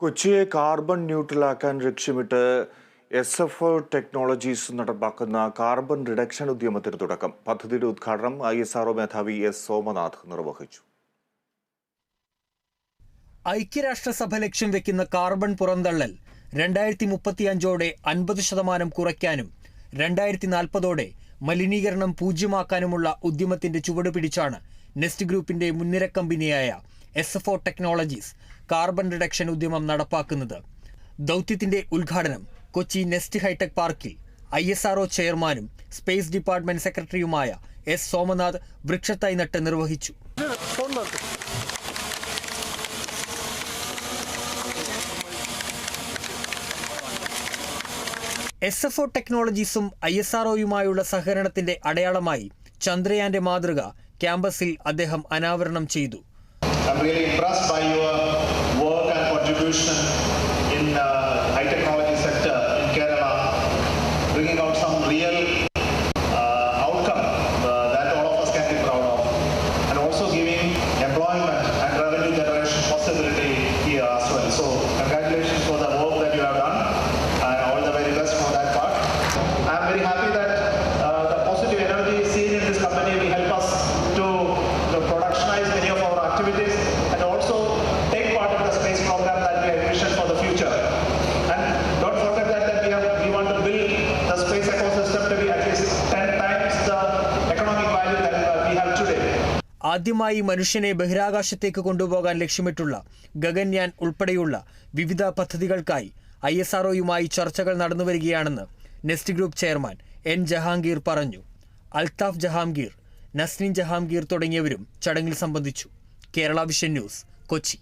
കൊച്ചിയെ carbon ന്യൂട്രലാക്കാൻ ലക്ഷ്യമിട്ട് S F O technologies നടപ്പാക്കുന്ന കാർബൺ റിഡക്ഷൻ ഉദ്യമത്തിന് തുടക്കം. പദ്ധതിയുടെ ഉദ്ഘാടനം ഐ എസ് ആർഒ മേധാവി എസ് സോമനാഥ് നിർവഹിച്ചു. ഐക്യരാഷ്ട്രസഭ ലക്ഷ്യം വെക്കുന്ന കാർബൺ പുറന്തള്ളൽ രണ്ടായിരത്തി മുപ്പത്തിയഞ്ചോടെ അൻപത് ശതമാനം കുറയ്ക്കാനും രണ്ടായിരത്തി നാൽപ്പതോടെ മലിനീകരണം പൂജ്യമാക്കാനുമുള്ള ഉദ്യമത്തിന്റെ ചുവട് പിടിച്ചാണ് നെസ്റ്റ് ഗ്രൂപ്പിന്റെ മുൻനിര കമ്പനിയായ S O technologies carbon reduction ഉദ്യമം നടപ്പാക്കുന്നത്. ദൗത്യത്തിന്റെ ഉദ്ഘാടനം കൊച്ചി നെസ്റ്റ് ഹൈടെക് പാർക്കിൽ ഐ എസ് ആർഒ ചെയർമാനും സ്പേസ് ഡിപ്പാർട്ട്മെന്റ് സെക്രട്ടറിയുമായ എസ് സോമനാഥ് വൃക്ഷത്തൈ നട്ട് നിർവഹിച്ചു. എസ് എഫ് ഒ ടെക്നോളജീസും ഐ എസ് ആർഒയുമായുള്ള സഹകരണത്തിന്റെ അടയാളമായി ചന്ദ്രയാന്റെ മാതൃക ക്യാമ്പസിൽ അദ്ദേഹം അനാവരണം ചെയ്തു. I'm really impressed by your work and contribution ആദ്യമായി മനുഷ്യനെ ബഹിരാകാശത്തേക്ക് കൊണ്ടുപോകാൻ ലക്ഷ്യമിട്ടുള്ള ഗഗൻയാൻ ഉൾപ്പെടെയുള്ള വിവിധ പദ്ധതികൾക്കായി ഐ എസ് ആർഒയുമായി ചർച്ചകൾ നടന്നുവരികയാണെന്ന് Nest group chairman N Jahangir പറഞ്ഞു. അൽതാഫ് ജഹാംഗീർ നസ്നിൻ ജഹാംഗീർ തുടങ്ങിയവരും ചടങ്ങിൽ സംബന്ധിച്ചു. Kerala vision news Kochi.